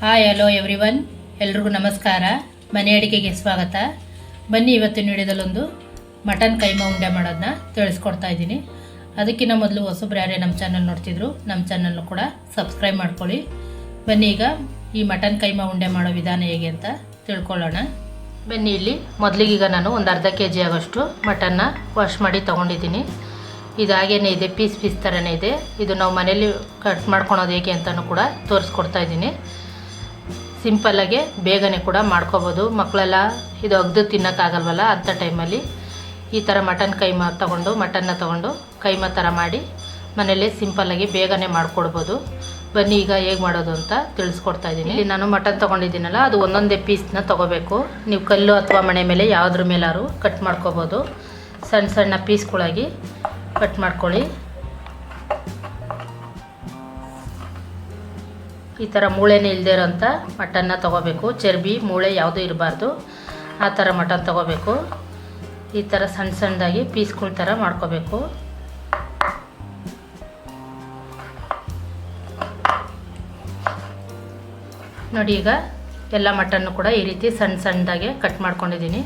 Hi hello every one ಎಲ್ರಿಗೂ ನಮಸ್ಕಾರ. ಮನೆ ಅಡಿಗೆಗೆ ಸ್ವಾಗತ. ಬನ್ನಿ ಇವತ್ತಿನ ವಿಡಿಯೋದಲ್ಲೊಂದು ಮಟನ್ ಕೈಮಾ ಉಂಡೆ ಮಾಡೋದನ್ನ ತಿಳಿಸ್ಕೊಡ್ತಾ ಇದ್ದೀನಿ. ಅದಕ್ಕಿಂತ ಮೊದಲು ಹೊಸಬ್ರು ಯಾರೇ ನಮ್ಮ ಚಾನಲ್ ನೋಡ್ತಿದ್ರು, ನಮ್ಮ ಚಾನಲ್ನು ಕೂಡ ಸಬ್ಸ್ಕ್ರೈಬ್ ಮಾಡ್ಕೊಳ್ಳಿ. ಬನ್ನಿ ಈಗ ಈ ಮಟನ್ ಕೈಮಾ ಉಂಡೆ ಮಾಡೋ ವಿಧಾನ ಹೇಗೆ ಅಂತ ತಿಳ್ಕೊಳ್ಳೋಣ. ಬನ್ನಿ ಇಲ್ಲಿ ಮೊದಲಿಗೀಗ ನಾನು ಒಂದು ಅರ್ಧ ಕೆ ಜಿ ಆಗೋಷ್ಟು ಮಟನ್ನ ವಾಶ್ ಮಾಡಿ ತೊಗೊಂಡಿದ್ದೀನಿ. ಇದು ಹಾಗೇನೇ ಇದೆ ಪೀಸ್ ಪೀಸ್ ಥರನೇ ಇದೆ. ಇದು ನಾವು ಮನೇಲಿ ಕಟ್ ಮಾಡ್ಕೊಳೋದು ಹೇಗೆ ಅಂತಲೂ ಕೂಡ ತೋರಿಸ್ಕೊಡ್ತಾ ಇದ್ದೀನಿ. ಸಿಂಪಲ್ಲಾಗೆ ಬೇಗನೆ ಕೂಡ ಮಾಡ್ಕೋಬೋದು. ಮಕ್ಕಳೆಲ್ಲ ಇದು ಅಗ್ದು ತಿನ್ನೋಕ್ಕಾಗಲ್ವಲ್ಲ ಅಂಥ ಟೈಮಲ್ಲಿ ಈ ಥರ ಮಟನ್ ಕೈಮ ತಗೊಂಡು ಮಟನ್ನ ತೊಗೊಂಡು ಕೈಮ ಥರ ಮಾಡಿ ಮನೇಲಿ ಸಿಂಪಲ್ಲಾಗಿ ಬೇಗನೆ ಮಾಡ್ಕೊಡ್ಬೋದು. ಬನ್ನಿ ಈಗ ಹೇಗೆ ಮಾಡೋದು ಅಂತ ತಿಳಿಸ್ಕೊಡ್ತಾ ಇದ್ದೀನಿ. ಇಲ್ಲಿ ನಾನು ಮಟನ್ ತೊಗೊಂಡಿದ್ದೀನಲ್ಲ, ಅದು ಒಂದೊಂದೇ ಪೀಸ್ನ ತೊಗೋಬೇಕು. ನೀವು ಕಲ್ಲು ಅಥವಾ ಮನೆ ಮೇಲೆ ಯಾವುದ್ರ ಮೇಲಾದ್ರು ಕಟ್ ಮಾಡ್ಕೋಬೋದು. ಸಣ್ಣ ಸಣ್ಣ ಪೀಸ್ಗಳಾಗಿ ಕಟ್ ಮಾಡ್ಕೊಳ್ಳಿ. ಈ ಥರ ಮೂಳೆನೇ ಇಲ್ಲದೆ ಇರೋಂಥ ಮಟನ್ನ ತೊಗೋಬೇಕು. ಚರ್ಬಿ, ಮೂಳೆ ಯಾವುದೂ ಇರಬಾರ್ದು. ಆ ಥರ ಮಟನ್ ತೊಗೋಬೇಕು. ಈ ಥರ ಸಣ್ಣ ಸಣ್ಣದಾಗಿ ಪೀಸ್ಗಳ ಥರ ಮಾಡ್ಕೋಬೇಕು. ನೋಡಿ ಈಗ ಎಲ್ಲ ಮಟನ್ನು ಕೂಡ ಈ ರೀತಿ ಸಣ್ಣ ಸಣ್ಣದಾಗೆ ಕಟ್ ಮಾಡ್ಕೊಂಡಿದ್ದೀನಿ.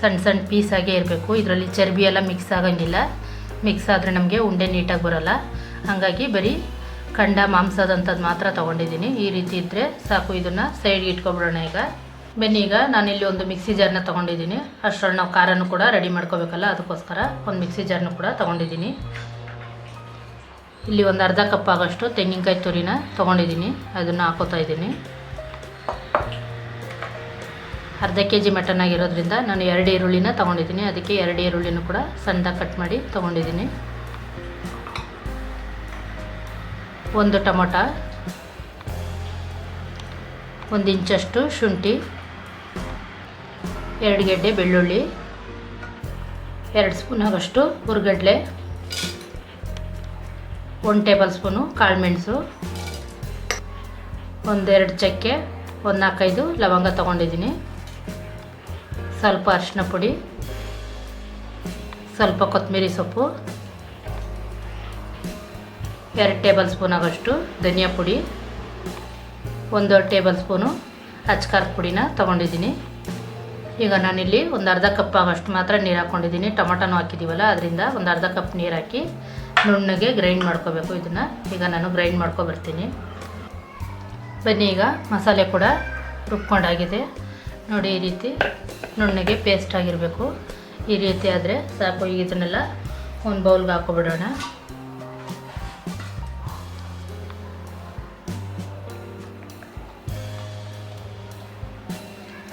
ಸಣ್ಣ ಸಣ್ಣ ಪೀಸಾಗೇ ಇರಬೇಕು. ಇದರಲ್ಲಿ ಚರ್ಬಿ ಎಲ್ಲ ಮಿಕ್ಸ್ ಆಗಂಗಿಲ್ಲ. ಮಿಕ್ಸ್ ಆದರೆ ನಮಗೆ ಉಂಡೆ ನೀಟಾಗಿ ಬರೋಲ್ಲ. ಹಾಗಾಗಿ ಬರೀ ಖಂಡ ಮಾಂಸದಂಥದ್ದು ಮಾತ್ರ ತೊಗೊಂಡಿದ್ದೀನಿ. ಈ ರೀತಿ ಇದ್ದರೆ ಸಾಕು, ಇದನ್ನು ಸೈಡ್ಗೆ ಇಟ್ಕೊಬಿಡೋಣ ಈಗ. ಬನ್ನಿ ಈಗ ನಾನಿಲ್ಲಿ ಒಂದು ಮಿಕ್ಸಿ ಜಾರ್ನ ತೊಗೊಂಡಿದ್ದೀನಿ. ಅಷ್ಟರಲ್ಲಿ ನಾವು ಖಾರನೂ ಕೂಡ ರೆಡಿ ಮಾಡ್ಕೋಬೇಕಲ್ಲ, ಅದಕ್ಕೋಸ್ಕರ ಒಂದು ಮಿಕ್ಸಿ ಜಾರ್ನು ಕೂಡ ತೊಗೊಂಡಿದ್ದೀನಿ. ಇಲ್ಲಿ ಒಂದು ಅರ್ಧ ಕಪ್ ಆಗೋಷ್ಟು ತೆಂಗಿನಕಾಯಿ ತುರಿನ ತೊಗೊಂಡಿದ್ದೀನಿ, ಅದನ್ನು ಹಾಕೋತಾ ಇದ್ದೀನಿ. ಅರ್ಧ ಕೆ ಜಿ ಮಟನ್ ಆಗಿರೋದ್ರಿಂದ ನಾನು ಎರಡು ಈರುಳ್ಳಿನ ತೊಗೊಂಡಿದ್ದೀನಿ, ಅದಕ್ಕೆ ಎರಡು ಈರುಳ್ಳಿನೂ ಕೂಡ ಸಣ್ಣದಾಗಿ ಕಟ್ ಮಾಡಿ ತೊಗೊಂಡಿದ್ದೀನಿ. ಒಂದು ಟೊಮೊಟ, ಒಂದು ಇಂಚಷ್ಟು ಶುಂಠಿ, ಎರಡು ಗೆಡ್ಡೆ ಬೆಳ್ಳುಳ್ಳಿ, ಎರಡು ಸ್ಪೂನ್ ಆಗಷ್ಟು ಹುರ್ಗಡ್ಲೆ, ಒಂದು ಟೇಬಲ್ ಸ್ಪೂನು ಕಾಳುಮೆಣಸು ಒಂದೆರಡು ಚಕ್ಕೆ, ಒಂದು ನಾಲ್ಕೈದು ಲವಂಗ ತೊಗೊಂಡಿದ್ದೀನಿ. ಸ್ವಲ್ಪ ಅರಿಶಿನ ಪುಡಿ, ಸ್ವಲ್ಪ ಕೊತ್ತಂಬರಿ ಸೊಪ್ಪು ಎರಡು ಟೇಬಲ್ ಸ್ಪೂನ್ ಆಗೋಷ್ಟು ಧನಿಯಾ ಪುಡಿ, ಒಂದು ಟೇಬಲ್ ಸ್ಪೂನು ಅಚ್ಕಾರದ ಪುಡಿನ ತೊಗೊಂಡಿದ್ದೀನಿ. ಈಗ ನಾನಿಲ್ಲಿ ಒಂದು ಅರ್ಧ ಕಪ್ ಆಗೋಷ್ಟು ಮಾತ್ರ ನೀರು ಹಾಕ್ಕೊಂಡಿದ್ದೀನಿ ಟೊಮೊಟೊನೂ ಹಾಕಿದ್ದೀವಲ್ಲ, ಅದರಿಂದ ಒಂದು ಅರ್ಧ ಕಪ್ ನೀರು ಹಾಕಿ ನುಣ್ಣಗೆ ಗ್ರೈಂಡ್ ಮಾಡ್ಕೋಬೇಕು ಇದನ್ನು. ಈಗ ನಾನು ಗ್ರೈಂಡ್ ಮಾಡ್ಕೊಬರ್ತೀನಿ. ಬನ್ನಿ, ಈಗ ಮಸಾಲೆ ಕೂಡ ರುಬ್ಕೊಂಡಾಗಿದೆ. ನೋಡಿ, ಈ ರೀತಿ ನುಣ್ಣಗೆ ಪೇಸ್ಟ್ ಆಗಿರಬೇಕು. ಈ ರೀತಿ ಆದರೆ ಸಾಕು, ಈಗ ಇದನ್ನೆಲ್ಲ ಒಂದು ಬೌಲ್ಗೆ ಹಾಕೊಬಿಡೋಣ.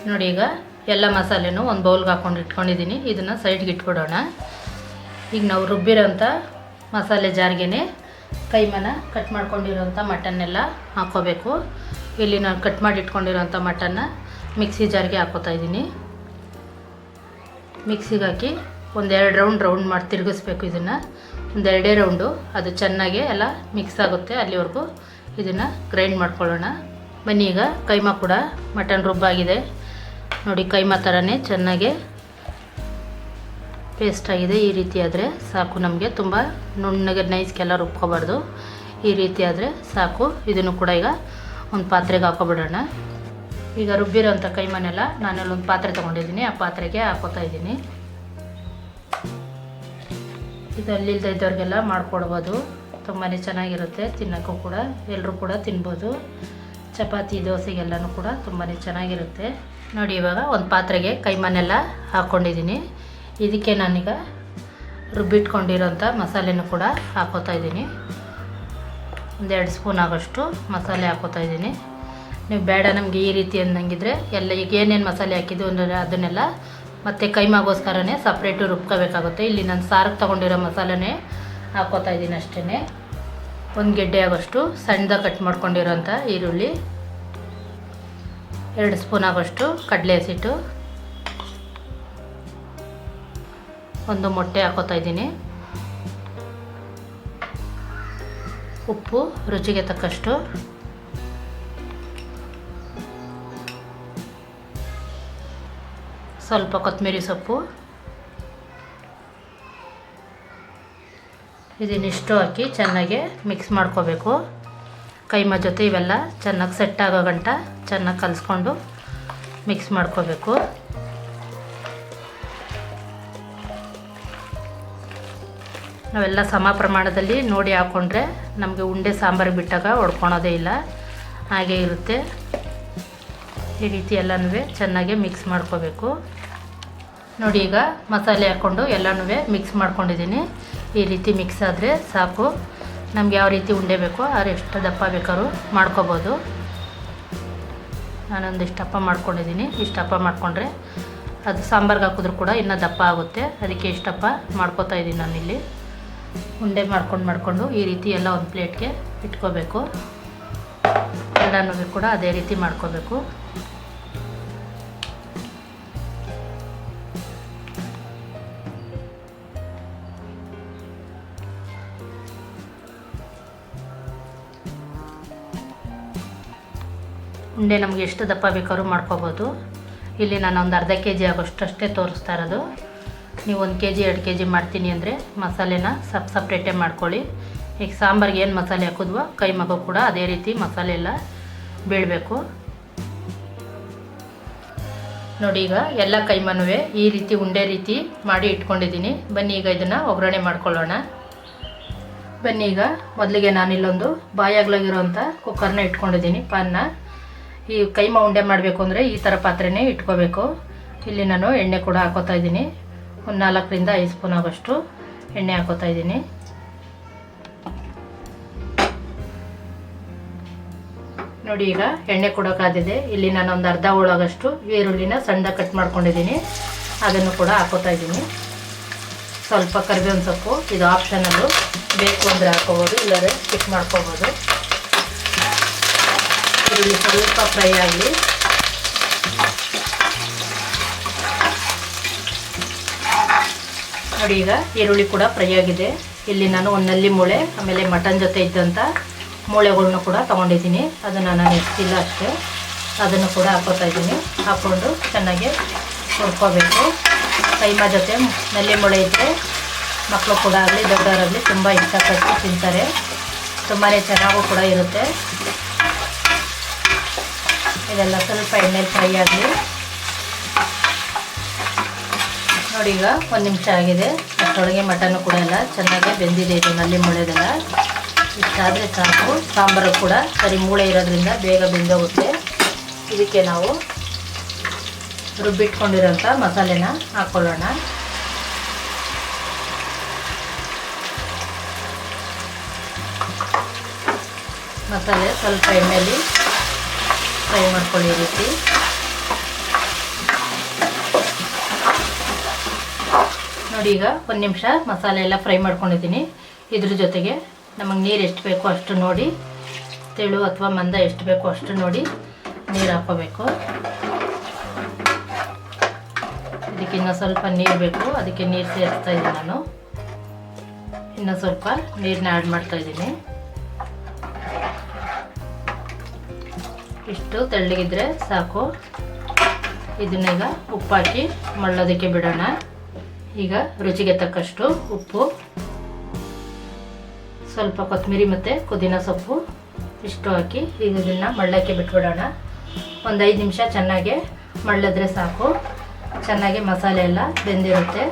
ನೋಡಿ ಈಗ ಎಲ್ಲ ಮಸಾಲೆನೂ ಒಂದು ಬೌಲ್ಗೆ ಹಾಕೊಂಡು ಇಟ್ಕೊಂಡಿದ್ದೀನಿ. ಇದನ್ನು ಸೈಡ್ಗೆ ಇಟ್ಬಿಡೋಣ. ಈಗ ನಾವು ರುಬ್ಬಿರೋಂಥ ಮಸಾಲೆ ಜಾರಿಗೆನೇ ಕೈಮನ ಕಟ್ ಮಾಡ್ಕೊಂಡಿರೋಂಥ ಮಟನ್ನೆಲ್ಲ ಹಾಕ್ಕೋಬೇಕು. ಇಲ್ಲಿ ನಾನು ಕಟ್ ಮಾಡಿ ಇಟ್ಕೊಂಡಿರೋಂಥ ಮಟನ್ನ ಮಿಕ್ಸಿ ಜಾರಿಗೆ ಹಾಕೋತಾ ಇದ್ದೀನಿ. ಮಿಕ್ಸಿಗೆ ಹಾಕಿ ಒಂದೆರಡು ರೌಂಡ್ ರೌಂಡ್ ಮಾಡಿ ತಿರುಗಿಸ್ಬೇಕು ಇದನ್ನು. ಒಂದೆರಡೇ ರೌಂಡು ಅದು ಚೆನ್ನಾಗಿ ಎಲ್ಲ ಮಿಕ್ಸ್ ಆಗುತ್ತೆ ಅಲ್ಲಿವರೆಗೂ. ಇದನ್ನು ಗ್ರೈಂಡ್ ಮಾಡ್ಕೊಳ್ಳೋಣ. ಬನ್ನಿ ಈಗ ಕೈಮಾ ಕೂಡ ಮಟನ್ ರುಬ್ಬಾಗಿದೆ. ನೋಡಿ ಕೈಮಾ ಥರನೇ ಚೆನ್ನಾಗೆ ಪೇಸ್ಟ್ ಆಗಿದೆ. ಈ ರೀತಿ ಆದರೆ ಸಾಕು. ನಮಗೆ ತುಂಬ ನುಣ್ಣಗೆ ನೈಸ್ಗೆಲ್ಲ ರುಬ್ಕೋಬಾರ್ದು. ಈ ರೀತಿ ಆದರೆ ಸಾಕು. ಇದನ್ನು ಕೂಡ ಈಗ ಒಂದು ಪಾತ್ರೆಗೆ ಹಾಕೋಬಿಡೋಣ. ಈಗ ರುಬ್ಬಿರೋಂಥ ಕೈಮನೆಲ್ಲ ನಾನಲ್ಲಿ ಒಂದು ಪಾತ್ರೆ ತೊಗೊಂಡಿದ್ದೀನಿ. ಆ ಪಾತ್ರೆಗೆ ಹಾಕೋತಾ ಇದ್ದೀನಿ. ಇದು ಅಲ್ಲಿಲ್ದ ಇದ್ದವ್ರಿಗೆಲ್ಲ ಮಾಡಿಕೊಡ್ಬೋದು. ತುಂಬಾ ಚೆನ್ನಾಗಿರುತ್ತೆ. ತಿನ್ನೋಕ್ಕೂ ಕೂಡ ಎಲ್ಲರೂ ಕೂಡ ತಿನ್ಬೋದು. ಚಪಾತಿ, ದೋಸೆಗೆಲ್ಲನೂ ಕೂಡ ತುಂಬಾ ಚೆನ್ನಾಗಿರುತ್ತೆ. ನೋಡಿ, ಇವಾಗ ಒಂದು ಪಾತ್ರೆಗೆ ಕೈಮನೆಲ್ಲ ಹಾಕ್ಕೊಂಡಿದ್ದೀನಿ ಇದಕ್ಕೆ ನಾನೀಗ ರುಬ್ಬಿಟ್ಕೊಂಡಿರೋಂಥ ಮಸಾಲೆನೂ ಕೂಡ ಹಾಕೋತಾ ಇದ್ದೀನಿ. ಒಂದೆರಡು ಸ್ಪೂನ್ ಆಗೋಷ್ಟು ಮಸಾಲೆ ಹಾಕೋತಾ ಇದ್ದೀನಿ. ನೀವು ಬೇಡ ನಮಗೆ ಈ ರೀತಿ ಅಂದಂಗಿದ್ರೆ ಎಲ್ಲ ಈಗ ಏನೇನು ಮಸಾಲೆ ಹಾಕಿದ್ದು ಅಂದರೆ ಅದನ್ನೆಲ್ಲ ಮತ್ತು ಕೈಮಾಗೋಸ್ಕರನೇ ಸಪ್ರೇಟು ರುಬ್ಕೋಬೇಕಾಗುತ್ತೆ. ಇಲ್ಲಿ ನಾನು ಸಾರಿಗೆ ತೊಗೊಂಡಿರೋ ಮಸಾಲೆನೇ ಹಾಕೋತಾ ಇದ್ದೀನಿ ಅಷ್ಟೇ ಒಂದು ಗೆಡ್ಡೆ ಆಗೋಷ್ಟು ಸಣ್ಣದಾಗಿ ಕಟ್ ಮಾಡ್ಕೊಂಡಿರೋಂಥ ಈರುಳ್ಳಿ. ಎರಡು ಸ್ಪೂನ್ ಆಗೋಷ್ಟು ಕಡಲೆ ಹಸಿಟ್ಟು. ಒಂದು ಮೊಟ್ಟೆ ಹಾಕೋತಾ ಇದ್ದೀನಿ. ಉಪ್ಪು, ರುಚಿಗೆ ತಕ್ಕಷ್ಟು. ಸ್ವಲ್ಪ ಕೊತ್ತಂಬರಿ ಸೊಪ್ಪು. ಇದನ್ನಿಷ್ಟು ಹಾಕಿ ಚೆನ್ನಾಗಿ ಮಿಕ್ಸ್ ಮಾಡ್ಕೋಬೇಕು. ಕೈಮ ಜೊತೆ ಇವೆಲ್ಲ ಚೆನ್ನಾಗಿ ಸೆಟ್ ಆಗೋ ಗಂಟ. ಚೆನ್ನಾಗಿ ಕಲಿಸ್ಕೊಂಡು ಮಿಕ್ಸ್ ಮಾಡ್ಕೋಬೇಕು. ನಾವೆಲ್ಲ ಸಮ ಪ್ರಮಾಣದಲ್ಲಿ ನೋಡಿ ಹಾಕ್ಕೊಂಡ್ರೆ ನಮಗೆ ಉಂಡೆ ಸಾಂಬಾರು ಬಿಟ್ಟಾಗ ಹೊಡ್ಕೊಳೋದೇ ಇಲ್ಲ. ಹಾಗೆ ಇರುತ್ತೆ. ಈ ರೀತಿ ಎಲ್ಲನೂ ಚೆನ್ನಾಗಿ ಮಿಕ್ಸ್ ಮಾಡ್ಕೋಬೇಕು. ನೋಡಿ ಈಗ ಮಸಾಲೆ ಹಾಕ್ಕೊಂಡು ಎಲ್ಲನೂ ಮಿಕ್ಸ್ ಮಾಡ್ಕೊಂಡಿದ್ದೀನಿ. ಈ ರೀತಿ ಮಿಕ್ಸ್ ಆದರೆ ಸಾಕು. ನಮ್ಗೆ ಯಾವ ರೀತಿ ಉಂಡೆ ಬೇಕೋ ಅವ್ರು ಎಷ್ಟು ದಪ್ಪ ಬೇಕಾದ್ರೂ ಮಾಡ್ಕೋಬೋದು. ನಾನೊಂದು ಇಷ್ಟಪ್ಪ ಮಾಡ್ಕೊಂಡಿದ್ದೀನಿ. ಇಷ್ಟಪ್ಪ ಮಾಡಿಕೊಂಡ್ರೆ ಅದು ಸಾಂಬಾರ್ಗೆ ಹಾಕಿದ್ರು ಕೂಡ ಇನ್ನೂ ದಪ್ಪ ಆಗುತ್ತೆ. ಅದಕ್ಕೆ ಇಷ್ಟಪ್ಪ ಮಾಡ್ಕೋತಾ ಇದ್ದೀನಿ ನಾನಿಲ್ಲಿ. ಉಂಡೆ ಮಾಡ್ಕೊಂಡು ಮಾಡಿಕೊಂಡು ಈ ರೀತಿ ಎಲ್ಲ ಒಂದು ಪ್ಲೇಟ್ಗೆ ಇಟ್ಕೋಬೇಕು. ಎಲ್ಲನೂ ಕೂಡ ಅದೇ ರೀತಿ ಮಾಡ್ಕೋಬೇಕು. ಉಂಡೆ ನಮಗೆ ಎಷ್ಟು ದಪ್ಪ ಬೇಕಾದ್ರೂ ಮಾಡ್ಕೋಬೋದು. ಇಲ್ಲಿ ನಾನು ಒಂದು ಅರ್ಧ ಕೆ ಜಿ ಆಗೋಷ್ಟಷ್ಟೇ ತೋರಿಸ್ತಾ ಇರೋದು. ನೀವು ಒಂದು ಕೆ ಜಿ ಎರಡು ಕೆ ಜಿ ಮಾಡ್ತೀನಿ ಅಂದರೆ ಮಸಾಲೆನ ಸಪ್ ಸಪ್ರೇಟೇ ಮಾಡ್ಕೊಳ್ಳಿ. ಈಗ ಸಾಂಬಾರ್ಗೆ ಏನು ಮಸಾಲೆ ಹಾಕಿದ್ವೋ, ಕೈ ಮಗು ಕೂಡ ಅದೇ ರೀತಿ ಮಸಾಲೆ ಎಲ್ಲ ಬೀಳಬೇಕು. ನೋಡಿ ಈಗ ಎಲ್ಲ ಕೈಮನುವೆ ಈ ರೀತಿ ಉಂಡೆ ರೀತಿ ಮಾಡಿ ಇಟ್ಕೊಂಡಿದ್ದೀನಿ. ಬನ್ನಿ ಈಗ ಇದನ್ನು ಒಗ್ಗರಣೆ ಮಾಡ್ಕೊಳ್ಳೋಣ. ಬನ್ನಿ ಈಗ ಮೊದಲಿಗೆ ನಾನಿಲ್ಲೊಂದು ಬಾಯಾಗ್ಲಾಗಿರೋಂಥ ಕುಕ್ಕರ್ನ ಇಟ್ಕೊಂಡಿದ್ದೀನಿ ಪಾನ್ನ ಈ ಕೈಮಾ ಉಂಡೆ ಮಾಡಬೇಕು ಅಂದರೆ ಈ ಥರ ಪಾತ್ರೆನೇ ಇಟ್ಕೋಬೇಕು. ಇಲ್ಲಿ ನಾನು ಎಣ್ಣೆ ಕೂಡ ಹಾಕೋತಾ ಇದ್ದೀನಿ. ಒಂದು ನಾಲ್ಕರಿಂದ ಐದು ಸ್ಪೂನ್ ಆಗೋಷ್ಟು ಎಣ್ಣೆ ಹಾಕೋತಾ ಇದ್ದೀನಿ. ನೋಡಿ ಈಗ ಎಣ್ಣೆ ಕೂಡ ಕಾದಿದೆ. ಇಲ್ಲಿ ನಾನು ಒಂದು ಅರ್ಧ ಹೋಳಾಗಷ್ಟು ಈರುಳ್ಳಿನ ಸಣ್ಣ ಕಟ್ ಮಾಡ್ಕೊಂಡಿದ್ದೀನಿ. ಅದನ್ನು ಕೂಡ ಹಾಕೋತಾ ಇದ್ದೀನಿ. ಸ್ವಲ್ಪ ಕರಿಬೇವಿನ ಸೊಪ್ಪು, ಇದು ಆಪ್ಷನಲ್ಲು ಬೇಕು ಅಂದರೆ ಹಾಕೋಬೋದು, ಇಲ್ಲಾಂದರೆ ಸ್ಟಿಕ್ ಮಾಡ್ಕೋಬೋದು. ಈರುಳ್ಳಿ ಸ್ವಲ್ಪ ಫ್ರೈ ಆಗಲಿ ನೋಡಿ ಈಗ ಈರುಳ್ಳಿ ಕೂಡ ಫ್ರೈ ಆಗಿದೆ. ಇಲ್ಲಿ ನಾನು ಒಂದು ನಲ್ಲಿ ಮೂಳೆ, ಆಮೇಲೆ ಮಟನ್ ಜೊತೆ ಇದ್ದಂಥ ಮೂಳೆಗಳನ್ನ ಕೂಡ ತೊಗೊಂಡಿದ್ದೀನಿ. ಅದನ್ನು ನಾನು ಎಷ್ಟಿಲ್ಲ ಅಷ್ಟೇ. ಅದನ್ನು ಕೂಡ ಹಾಕೋತಾ ಇದ್ದೀನಿ. ಹಾಕ್ಕೊಂಡು ಚೆನ್ನಾಗಿ ಹುರ್ಕೋಬೇಕು. ಕೈಮಾ ಜೊತೆ ನಲ್ಲಿ ಮೂಳೆ ಇದ್ದರೆ ಮಕ್ಕಳು ಕೂಡ ಆಗಲಿ, ದೊಡ್ಡವರಾಗಲಿ ತುಂಬ ಇಷ್ಟಪಟ್ಟು ತಿಂತಾರೆ. ತುಂಬಾ ಚೆನ್ನಾಗೂ ಕೂಡ ಇರುತ್ತೆ. ಇದೆಲ್ಲ ಸ್ವಲ್ಪ ಎಣ್ಣೆಲಿ ಫ್ರೈ ಆಗಲಿ. ನೋಡಿ ಈಗ ಒಂದು ನಿಮಿಷ ಆಗಿದೆ. ಅಷ್ಟೊಳಗೆ ಮಟನ್ನು ಕೂಡ ಎಲ್ಲ ಚೆನ್ನಾಗಿ ಬೆಂದಿದೆ ಇದು ನಲ್ಲಿ ಮೂಳೆದೆಲ್ಲ. ಇಷ್ಟಾದರೆ ಸಾಕು. ಸಾಂಬಾರು ಕೂಡ ಸರಿ ಮೂಳೆ ಇರೋದ್ರಿಂದ ಬೇಗ ಬೆಂದೋಗುತ್ತೆ. ಇದಕ್ಕೆ ನಾವು ರುಬ್ಬಿಟ್ಕೊಂಡಿರೋಂಥ ಮಸಾಲೆನ ಹಾಕ್ಕೊಳ್ಳೋಣ ಮಸಾಲೆ ಸ್ವಲ್ಪ ಎಣ್ಣೆಲಿ ಫ್ರೈ ಮಾಡ್ಕೊಳ್ಳಿ ರೀತಿ. ನೋಡಿ ಈಗ ಒಂದು ನಿಮಿಷ ಮಸಾಲೆ ಎಲ್ಲ ಫ್ರೈ ಮಾಡ್ಕೊಂಡಿದ್ದೀನಿ. ಇದ್ರ ಜೊತೆಗೆ ನಮಗೆ ನೀರು ಎಷ್ಟು ಬೇಕೋ ಅಷ್ಟು ನೋಡಿ, ತೆಳು ಅಥವಾ ಮಂದ ಎಷ್ಟು ಬೇಕೋ ಅಷ್ಟು ನೋಡಿ ನೀರು ಹಾಕೋಬೇಕು ಇದಕ್ಕೆ ಇನ್ನೂ ಸ್ವಲ್ಪ ನೀರು ಬೇಕು, ಅದಕ್ಕೆ ನೀರು ಸೇರಿಸ್ತಾ ಇದ್ದೀನಿ ನಾನು. ಇನ್ನೂ ಸ್ವಲ್ಪ ನೀರನ್ನ ಆ್ಯಡ್ ಮಾಡ್ತಾ ಇದ್ದೀನಿ ಇಷ್ಟು ತೆಳ್ಳಗಿದ್ರೆ ಸಾಕು. ಇದನ್ನೀಗ ಉಪ್ಪು ಹಾಕಿ ಮಳ್ಳೋದಕ್ಕೆ ಬಿಡೋಣ. ಈಗ ರುಚಿಗೆ ತಕ್ಕಷ್ಟು ಉಪ್ಪು. ಸ್ವಲ್ಪ ಕೊತ್ತಂಬರಿ ಮತ್ತು ಪುದೀನ ಸೊಪ್ಪು ಇಷ್ಟು ಹಾಕಿ ಈಗ ಇದನ್ನು ಮಳ್ಳಕ್ಕೆ ಬಿಟ್ಬಿಡೋಣ. ಒಂದು ಐದು ನಿಮಿಷ ಚೆನ್ನಾಗಿ ಮಳ್ಳಿದ್ರೆ ಸಾಕು. ಚೆನ್ನಾಗಿ ಮಸಾಲೆ ಎಲ್ಲ ಬೆಂದಿರುತ್ತೆ.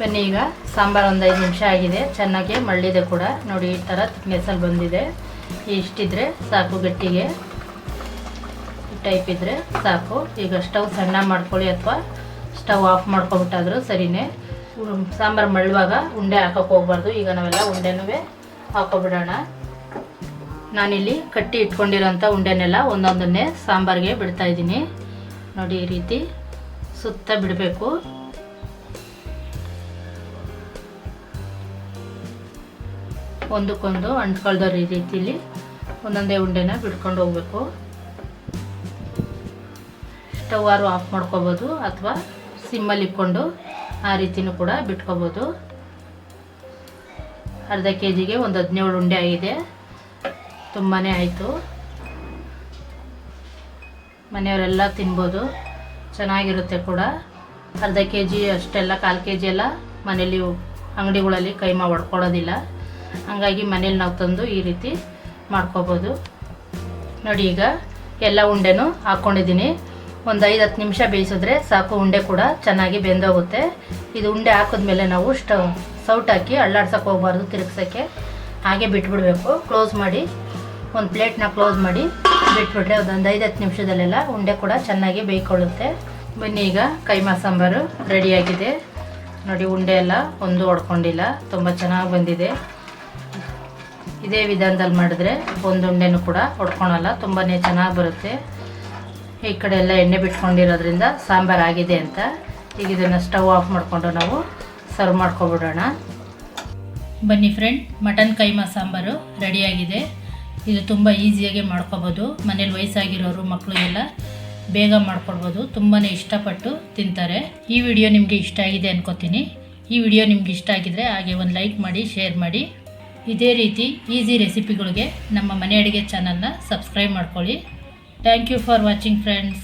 ಬನ್ನಿ ಈಗ ಸಾಂಬಾರು ಒಂದು ಐದು ನಿಮಿಷ ಆಗಿದೆ. ಚೆನ್ನಾಗಿ ಮಳ್ಳಿದೆ ಕೂಡ. ನೋಡಿ ಈ ಥರ ಥಿಕ್ನೆಸ್ಸಲ್ಲಿ ಬಂದಿದೆ. ಇಷ್ಟಿದ್ರೆ ಸಾಕು ಗಟ್ಟಿಗೆ. ಟೈಪ್ ಇದ್ದರೆ ಸಾಕು. ಈಗ ಸ್ಟವ್ ಸಣ್ಣ ಮಾಡ್ಕೊಳ್ಳಿ ಅಥವಾ ಸ್ಟವ್ ಆಫ್ ಮಾಡ್ಕೊಬಿಟ್ಟಾದರೂ ಸರಿನೇ. ಸಾಂಬಾರು ಮಳ್ಳುವಾಗ ಉಂಡೆ ಹಾಕೋಕೆ ಹೋಗ್ಬಾರ್ದು. ಈಗ ನಾವೆಲ್ಲ ಉಂಡೆನೂ ಹಾಕೋಬಿಡೋಣ. ನಾನಿಲ್ಲಿ ಕಟ್ಟಿ ಇಟ್ಕೊಂಡಿರೋಂಥ ಉಂಡೆನೆಲ್ಲ ಒಂದೊಂದನ್ನೇ ಸಾಂಬಾರಿಗೆ ಬಿಡ್ತಾ ಇದ್ದೀನಿ. ನೋಡಿ ಈ ರೀತಿ ಸುತ್ತ ಬಿಡಬೇಕು. ಒಂದಕ್ಕೊಂದು ಅಂಟ್ಕೊಳ್ದ ರೀತಿಲಿ. ಒಂದೊಂದೇ ಉಂಡೆನ ಬಿಡ್ಕೊಂಡು ಹೋಗ್ಬೇಕು. ಸ್ಟವ್ ಆರು ಆಫ್ ಮಾಡ್ಕೋಬೋದು ಅಥವಾ ಸಿಮ್ಮಲ್ಲಿ ಇಟ್ಕೊಂಡು ಆ ರೀತಿನೂ ಕೂಡ ಬಿಟ್ಕೋಬೋದು. ಅರ್ಧ ಕೆ ಜಿಗೆ ಒಂದು ಹದಿನೇಳು ಉಂಡೆ ಆಗಿದೆ. ತುಂಬಾ ಆಯಿತು. ಮನೆಯವರೆಲ್ಲ ತಿನ್ಬೋದು. ಚೆನ್ನಾಗಿರುತ್ತೆ ಕೂಡ. ಅರ್ಧ ಕೆ ಜಿ ಅಷ್ಟೆಲ್ಲ, ಕಾಲು ಕೆ ಜಿ ಎಲ್ಲ ಮನೇಲಿ ಅಂಗಡಿಗಳಲ್ಲಿ ಕೈಮಾ ಹೊಡ್ಕೊಳ್ಳೋದಿಲ್ಲ ಹಂಗಾಗಿ ಮನೇಲಿ ನಾವು ತಂದು ಈ ರೀತಿ ಮಾಡ್ಕೋಬೋದು. ನೋಡಿ ಈಗ ಎಲ್ಲ ಉಂಡೆನೂ ಹಾಕ್ಕೊಂಡಿದ್ದೀನಿ ಒಂದು ಐದು ಹತ್ತು ನಿಮಿಷ ಬೇಯಿಸಿದ್ರೆ ಸಾಕು, ಉಂಡೆ ಕೂಡ ಚೆನ್ನಾಗಿ ಬೆಂದೋಗುತ್ತೆ. ಇದು ಉಂಡೆ ಹಾಕಿದ್ಮೇಲೆ ನಾವು ಸ್ಟವ್ ಸೌಟ್ ಹಾಕಿ ಅಳ್ಳಾಡ್ಸೋಕೆ ಹೋಗ್ಬಾರ್ದು ತಿರುಗ್ಸೋಕ್ಕೆ. ಹಾಗೆ ಬಿಟ್ಬಿಡಬೇಕು. ಕ್ಲೋಸ್ ಮಾಡಿ, ಒಂದು ಪ್ಲೇಟ್ನ ಕ್ಲೋಸ್ ಮಾಡಿ ಬಿಟ್ಬಿಟ್ರೆ ಅದೊಂದು ಐದು ಹತ್ತು ನಿಮಿಷದಲ್ಲೆಲ್ಲ ಉಂಡೆ ಕೂಡ ಚೆನ್ನಾಗಿ ಬೇಯ್ಕೊಳ್ಳುತ್ತೆ. ಬನ್ನಿ ಈಗ ಕೈಮಾ ಸಾಂಬಾರು ರೆಡಿಯಾಗಿದೆ ನೋಡಿ, ಉಂಡೆ ಎಲ್ಲ ಒಂದು ಹೊಡ್ಕೊಂಡಿಲ್ಲ ತುಂಬ ಚೆನ್ನಾಗಿ ಬಂದಿದೆ. ಇದೇ ವಿಧಾನದಲ್ಲಿ ಮಾಡಿದ್ರೆ ಒಂದು ಉಂಡೆನೂ ಕೂಡ ಹೊಡ್ಕೊಳಲ್ಲ ತುಂಬಾ ಚೆನ್ನಾಗಿ ಬರುತ್ತೆ. ಈ ಕಡೆ ಎಲ್ಲ ಎಣ್ಣೆ ಬಿಟ್ಕೊಂಡಿರೋದ್ರಿಂದ ಸಾಂಬಾರು ಆಗಿದೆ ಅಂತ. ಈಗ ಇದನ್ನು ಸ್ಟವ್ ಆಫ್ ಮಾಡಿಕೊಂಡು ನಾವು ಸರ್ವ್ ಮಾಡ್ಕೊಬಿಡೋಣ. ಬನ್ನಿ ಫ್ರೆಂಡ್ ಮಟನ್ ಕೈಮಾ ಸಾಂಬಾರು ರೆಡಿಯಾಗಿದೆ. ಇದು ತುಂಬ ಈಸಿಯಾಗಿ ಮಾಡ್ಕೊಬೋದು. ಮನೇಲಿ ವಯಸ್ಸಾಗಿರೋರು ಮಕ್ಕಳು ಎಲ್ಲ ಬೇಗ ಮಾಡ್ಕೊಡ್ಬೋದು. ತುಂಬಾ ಇಷ್ಟಪಟ್ಟು ತಿಂತಾರೆ. ಈ ವಿಡಿಯೋ ನಿಮಗೆ ಇಷ್ಟ ಆಗಿದೆ ಅನ್ಕೋತೀನಿ. ಈ ವಿಡಿಯೋ ನಿಮ್ಗೆ ಇಷ್ಟ ಆಗಿದ್ರೆ ಹಾಗೆ ಒಂದು ಲೈಕ್ ಮಾಡಿ, ಶೇರ್ ಮಾಡಿ. ಇದೇ ರೀತಿ ಈಸಿ ರೆಸಿಪಿಗಳಿಗೆ ನಮ್ಮ ಮನೆ ಅಡುಗೆ ಚಾನಲ್ನ ಸಬ್ಸ್ಕ್ರೈಬ್ ಮಾಡ್ಕೊಳ್ಳಿ. Thank you for watching friends